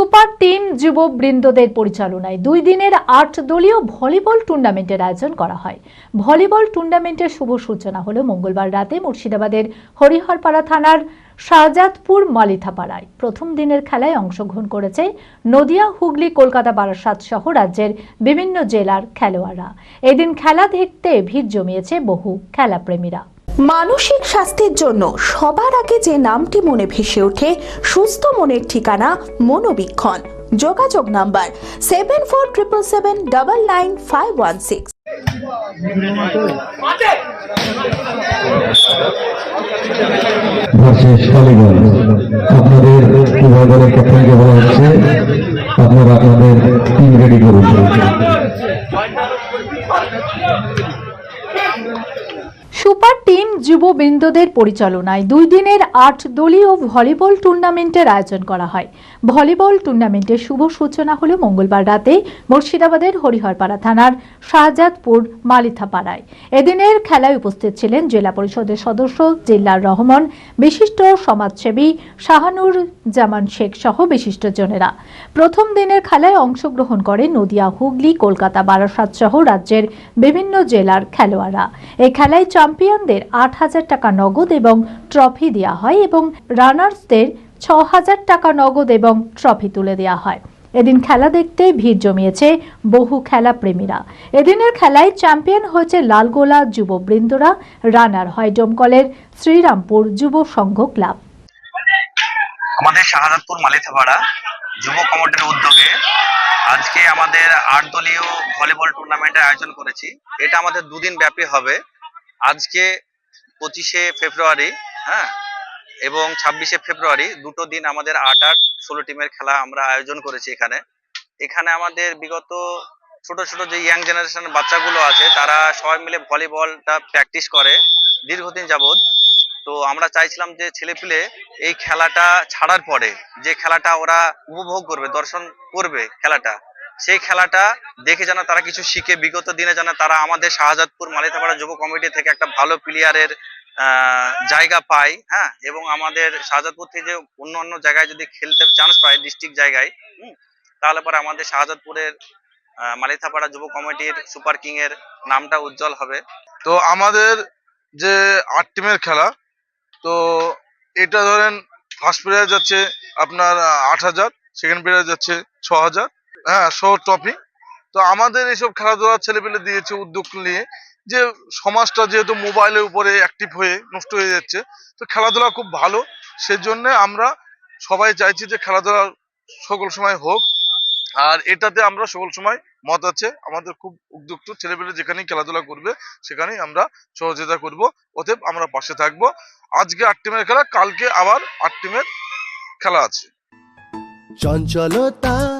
Super team যুববৃন্দদের পরিচালনায় দুই দিনের আট দলীয় ভলিবল টুর্নামেন্টের আয়োজন করা হয়। ভলিবল টুর্নামেন্টের শুভ সূচনা হলো মঙ্গলবার রাতে মুর্শিদাবাদের হরিহরপাড়া থানার শাহজাদপুর মালিথাপাড়ায়। প্রথম দিনের খেলায় অংশগ্রহণ করেছে নদিয়া, হুগলি, কলকাতা, বারাসাত সহ রাজ্যের বিভিন্ন জেলার খেলোয়াড়রা। এদিন খেলা দেখতে ভিড় জমিয়েছে বহু খেলাপ্রেমীরা। মানসিক স্বাস্থ্যের জন্য সবার আগে যে নামটি মনে ভেসে ওঠে, সুস্থ মনের ঠিকানা মনোবীক্ষণ। যোগাযোগ number seven four triple seven double nine five one six আপনাদের বলা হচ্ছে, আপনারা আপনাদের টিম রেডি করুন সুপার টিম যুববৃন্দদের পরিচালনায় দুই দিনের আট দলীয় ভলিবল টুর্নামেন্টের আয়োজন করা হয়। ভলিবল টুর্নামেন্টের শুভ সূচনা হল মঙ্গলবার রাতে মুর্শিদাবাদের হরিহরপাড়া থানার শাহজাদপুর মালিথাপাড়ায়। এদিনের খেলায় উপস্থিত ছিলেন জেলা পরিষদের সদস্য জিল্লার রহমান, বিশিষ্ট সমাজসেবী শাহানুর জামান শেখ সহ বিশিষ্টজনেরা প্রথম দিনের খেলায় অংশগ্রহণ করে নদিয়া, হুগলি, কলকাতা, বারাসাত সহ রাজ্যের বিভিন্ন জেলার খেলোয়াড়রা। এই খেলায় চ্যাম্পিয়নদের আট হাজার টাকা নগদ এবং ট্রফি দেওয়া হয় এবং রানার্সদের ছ হাজার টাকা নগদ এবং ট্রফি তুলে দেওয়া হয়। এদিন খেলা দেখতে ভিড় জমিয়েছে বহু খেলা প্রেমীরা। এদিনের খেলায় চ্যাম্পিয়ন হয়েছে লালগোলা যুববৃন্দরা রানার হয় ডোমকলের শ্রীরামপুর যুব সংঘ ক্লাব। আমাদের শাহাদাতপুর মালিথাপাড়া যুব কমিটির উদ্যোগে আজকে আমাদের আট দলীয় ভলিবল টুর্নামেন্টের আয়োজন করেছি। এটা আমাদের দুদিন ব্যাপী হবে। আজকে পঁচিশে ফেব্রুয়ারি হ্যাঁ এবং ছাব্বিশে ফেব্রুয়ারি দুটো দিন আমাদের আট আট ষোলো টিমের খেলা আমরা আয়োজন করেছি এখানে। এখানে আমাদের বিগত ছোট ছোট যে ইয়াং জেনারেশনের বাচ্চাগুলো আছে, তারা সবাই মিলে ভলিবলটা প্র্যাকটিস করে দীর্ঘদিন যাবৎ। তো আমরা চাইছিলাম যে ছেলেপিলে এই খেলাটা ছাড়ার পরে, যে খেলাটা ওরা উপভোগ করবে, দর্শন করবে খেলাটা সেই খেলাটা দেখে যেন তারা কিছু শিখে, বিগত দিনে যেন তারা আমাদের শাহজাদপুর, মালিতাপাড়া যুব কমিটি থেকে একটা ভালো প্লেয়ারের জায়গা পায় হ্যাঁ? এবং আমাদের শাহজাদপুর থেকে যে অন্য অন্য জায়গায় যদি খেলতে চান্স পায় ডিস্ট্রিক্ট জায়গায় তাহলে পরে আমাদের শাহজাদপুরের মালিথাপাড়া যুব কমিটির সুপার কিং এর নামটা উজ্জ্বল হবে। তো আমাদের যে আট টিমের খেলা, তো এটা ধরেন ফার্স্ট প্লেয়ার যাচ্ছে আপনার আট হাজার সেকেন্ড প্লেয়ার যাচ্ছে ছ হাজার হ্যাঁ সহ ট্রফি তো আমাদের এইসব খেলাধুলা ছেলেপেলে দিয়েছে উদ্যোগ নিয়ে যে সমাজটা যেহেতু মোবাইলের উপরে অ্যাক্টিভ হয়ে নষ্ট হয়ে যাচ্ছে, তো খেলাধুলা খুব ভালো। সেজন্য আমরা সবাই চাইছি যে খেলাধুলা সকল সময় হোক। আর এটাতে আমরা সকল সময় মত আছে। আমাদের খুব উদ্যুক্ত ছেলেপেলে যেখানেই খেলাধুলা করবে, সেখানেই আমরা সহযোগিতা করব। অতএব আমরা পাশে থাকব। আজকে আট টিমের খেলা, কালকে আবার আট টিমের খেলা আছে। চঞ্চলতা